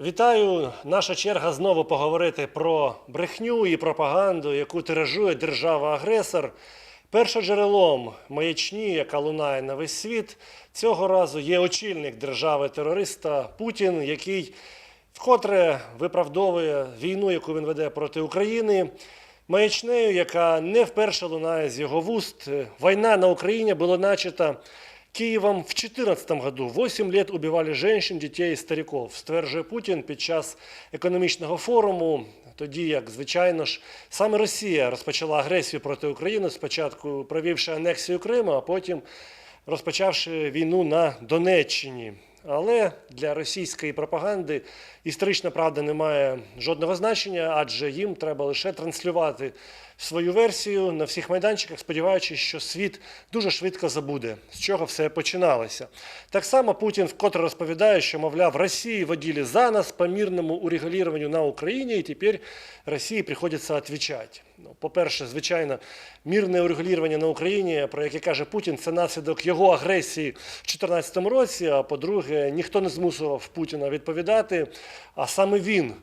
Вітаю! Наша черга знову поговорити про брехню і пропаганду, яку тиражує держава-агресор. Першоджерелом маячні, яка лунає на весь світ, цього разу є очільник держави-терориста Путін, який вкотре виправдовує війну, яку він веде проти України. Маячнею, яка не вперше лунає з його вуст. Війна на Україні була начата Києвом в 2014 году 8 лет убивали женщин, дітей і стариків, стверджує Путін під час економічного форуму. Тоді, як звичайно ж, саме Росія розпочала агресію проти України, спочатку провівши анексію Криму, а потім розпочавши війну на Донеччині. Але для російської пропаганди історична правда не має жодного значення, адже їм треба лише транслювати свою версію на всіх майданчиках, сподіваючись, що світ дуже швидко забуде, з чого все починалося. Так само Путін вкотре розповідає, що, мовляв, Росії водили за нас по мирному урегулюванню на Україні, і тепер Росії приходиться відповідати. Ну, по-перше, звичайно, мирне урегулювання на Україні, про яке каже Путін, це наслідок його агресії в 2014 році. А по-друге, ніхто не змусував Путіна відповідати, а саме він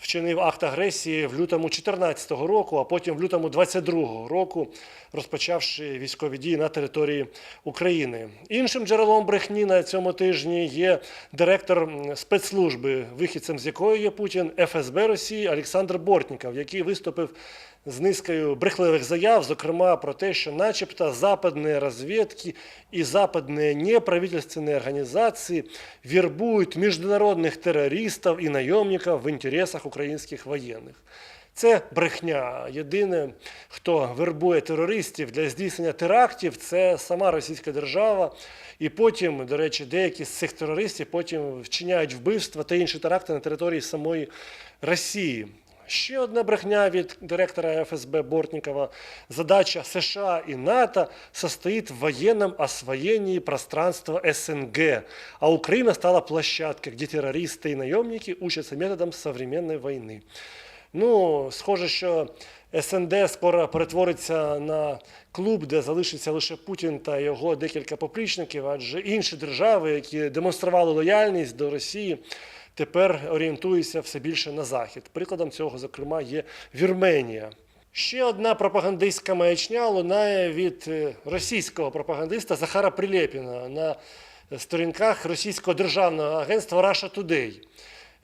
вчинив акт агресії в лютому 2014 року, а потім в лютому 2022 року, розпочавши військові дії на території України. Іншим джерелом брехні на цьому тижні є директор спецслужби, вихідцем з якої є Путін ФСБ Росії Олександр Бортніков, який виступив з низкою брехливих заяв, зокрема про те, що, начебто, западні розвідки і западні неправительственні організації вербують міжнародних терористів і найомників в інтересах українських воєнних. Це брехня. Єдине, хто вербує терористів для здійснення терактів, це сама Російська держава. І потім, до речі, деякі з цих терористів потім вчиняють вбивства та інші теракти на території самої Росії. Ще одна брехня від директора ФСБ Бортникова. Задача США и НАТО состоит в военном освоении пространства СНГ, а Украина стала площадкой, где террористы и наемники учатся методам современной войны. Ну, схоже, що СНД скоро перетвориться на клуб, де залишиться лише Путін та його декілька поплічників, адже інші держави, які демонстрували лояльність до Росії, тепер орієнтуються все більше на захід. Прикладом цього, зокрема, є Вірменія. Ще одна пропагандистська маячня лунає від е, російського пропагандиста Захара Прилєпіна на сторінках російського державного агентства Russia Today.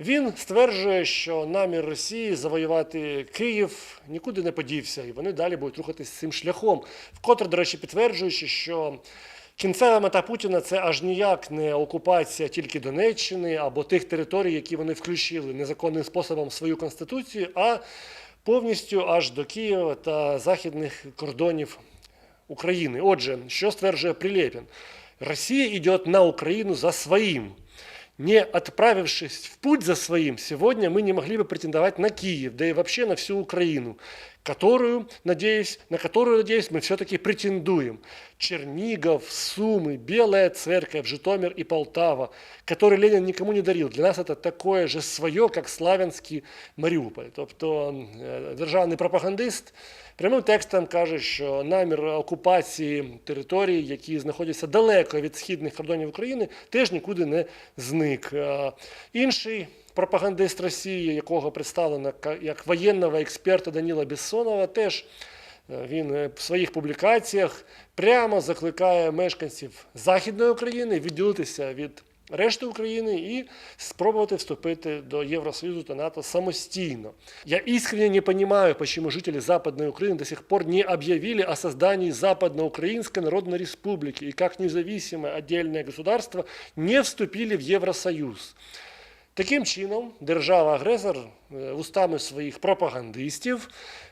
Він стверджує, що намір Росії завоювати Київ нікуди не подівся, і вони далі будуть рухатись цим шляхом. Вкотре, до речі, підтверджуючи, що кінцева мета Путіна це аж ніяк не окупація тільки Донеччини або тих територій, які вони включили незаконним способом в свою конституцію, а повністю аж до Києва та західних кордонів України. Отже, що стверджує Прилєпін? Росія йде на Україну за своїм. Не отправившись в путь за своим, сегодня мы не могли бы претендовать на Киев, да и вообще на всю Украину, которую, надеюсь, на которую, надеюсь, мы все-таки претендуем. Чернигов, Сумы, Белая Церковь, Житомир и Полтава, который Ленин никому не дарил. Для нас это такое же свое, как славянський Маріуполь. Тобто е, державний пропагандист прямим текстом каже, що намір окупації територій, які знаходяться далеко від східних кордонів України, теж нікуди не зник. Е, Інший пропагандист Росії, якого представлено як воєнного експерта Даніла Бессонова, теж е, він е, в своїх публікаціях прямо закликає мешканців Західної України відділитися від решти України і спробувати вступити до Євросоюзу та НАТО самостійно. Я искренне не понимаю, почему жители Западной Украины до сих пор не объявили о создании Западноукраинской Народной Республики и как независимое отдельное государство не вступили в Євросоюз. Таким чином, держава-агресор е, устами своїх пропагандистів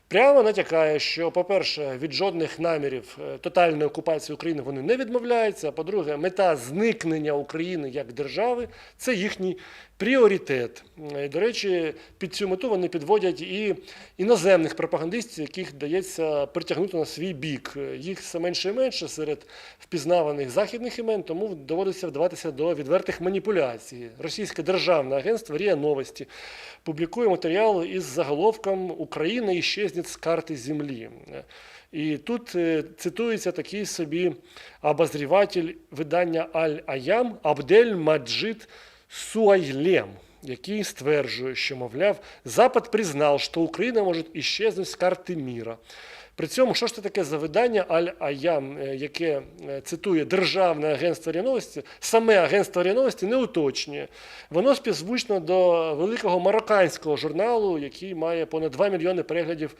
прямо натякає, що, по-перше, від жодних намірів е, тотальної окупації України вони не відмовляються. А по-друге, мета зникнення України як держави це їхній пріоритет. Е, До речі, під цю мету вони підводять і іноземних пропагандистів, яких дається притягнути на свій бік. Е, Їх все менше і менше серед впізнаваних західних імен, тому доводиться вдаватися до відвертих маніпуляцій. Російське державне агентство РІА Новості публікує матеріал із заголовком Україна іщезнет з карти землі. І тут е, цитується такий собі обозріватель видання Аль-Аям Абдель Маджид Суайлем. який стверджує, що, мовляв, Запад признав, що Україна може исчезнуть з карти міра. При цьому, що ж це таке за видання Аль-Аям, е, яке е, цитує Державне агентство рівновості, саме агентство рівновості не уточнює. Воно співзвучно до великого марокканського журналу, який має понад 2 мільйони переглядів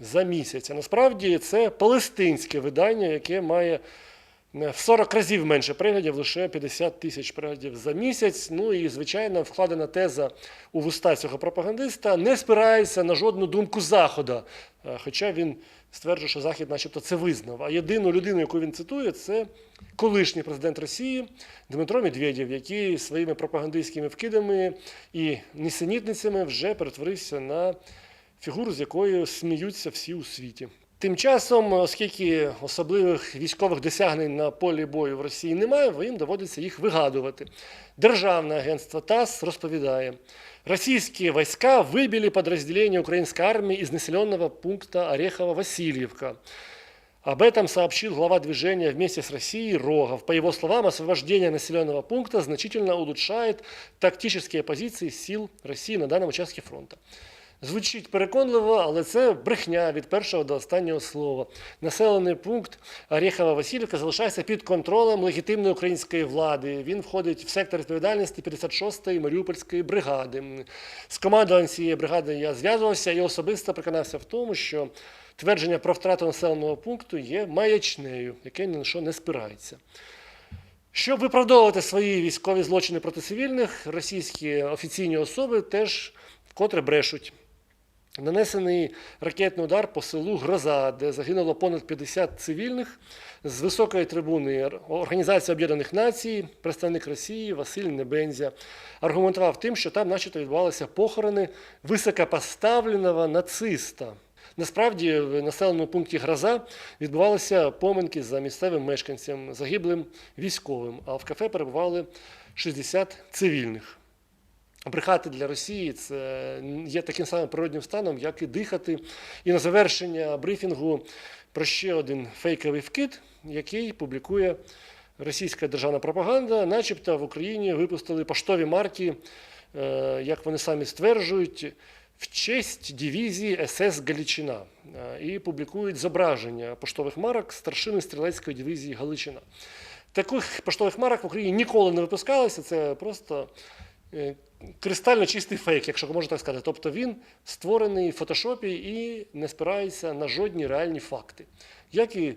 за місяць. А насправді це палестинське видання, яке має в 40 разів менше переглядів, лише 50 тисяч переглядів за місяць. Ну і, звичайно, вкладена теза у вуста цього пропагандиста не спирається на жодну думку Заходу. Е, Хоча він стверджує, що Захід начебто це визнав. А єдину людину, яку він цитує, це колишній президент Росії Дмитро Медведєв, який своїми пропагандистськими вкидами і нісенітницями вже перетворився на фігуру, з якою сміються всі у світі. Тим часом, оскільки особливих військових досягнень на полі бою в Росії немає, їм доводиться їх вигадувати. Державне агентство ТАСС розповідає, російські війська вибили підрозділення української армії із населеного пункту Орехово-Васильевка. Об этом сообщил глава движения вместе с Россией Рогов. По его словам, освобождение населенного пункта значительно улучшает тактические позиции сил России на данном участке фронта. Звучить переконливо, але це брехня від першого до останнього слова. Населений пункт Орєхова-Васильівка залишається під контролем легітимної української влади. Він входить в сектор відповідальності 56-ї Маріупольської бригади. З командуванням цієї бригади я зв'язувався і особисто переконався в тому, що твердження про втрату населеного пункту є маячнею, яке ні на що не спирається. Щоб виправдовувати свої військові злочини проти цивільних, російські офіційні особи теж вкотре брешуть. Нанесений ракетний удар по селу Гроза, де загинуло понад 50 цивільних з високої трибуни Організації Об'єднаних Націй, представник Росії Василь Небензя, аргументував тим, що там, начебто, відбувалися похорони високопоставленого нациста. Насправді в населеному пункті Гроза відбувалися поминки за місцевим мешканцем, загиблим військовим, а в кафе перебували 60 цивільних. Брехати для Росії це є таким самим природнім станом, як і дихати. І на завершення брифінгу про ще один фейковий вкид, який публікує російська державна пропаганда, начебто в Україні випустили поштові марки, е, як вони самі стверджують, в честь дивізії СС Галичина. Е, І публікують зображення поштових марок старшини стрілецької дивізії Галичина. Таких поштових марок в Україні ніколи не випускалося, це просто кристально чистий фейк, якщо можна так сказати. Тобто він створений в фотошопі і не спирається на жодні реальні факти, як і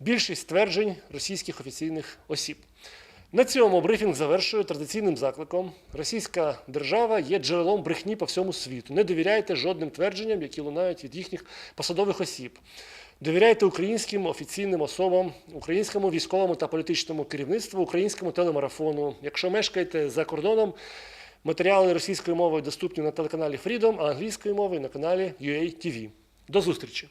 більшість стверджень російських офіційних осіб. На цьому брифінг завершую традиційним закликом. Російська держава є джерелом брехні по всьому світу. Не довіряйте жодним твердженням, які лунають від їхніх посадових осіб. Довіряйте українським офіційним особам, українському військовому та політичному керівництву, українському телемарафону. Якщо мешкаєте за кордоном, матеріали російською мовою доступні на телеканалі Freedom, а англійською мовою на каналі UA TV. До зустрічі!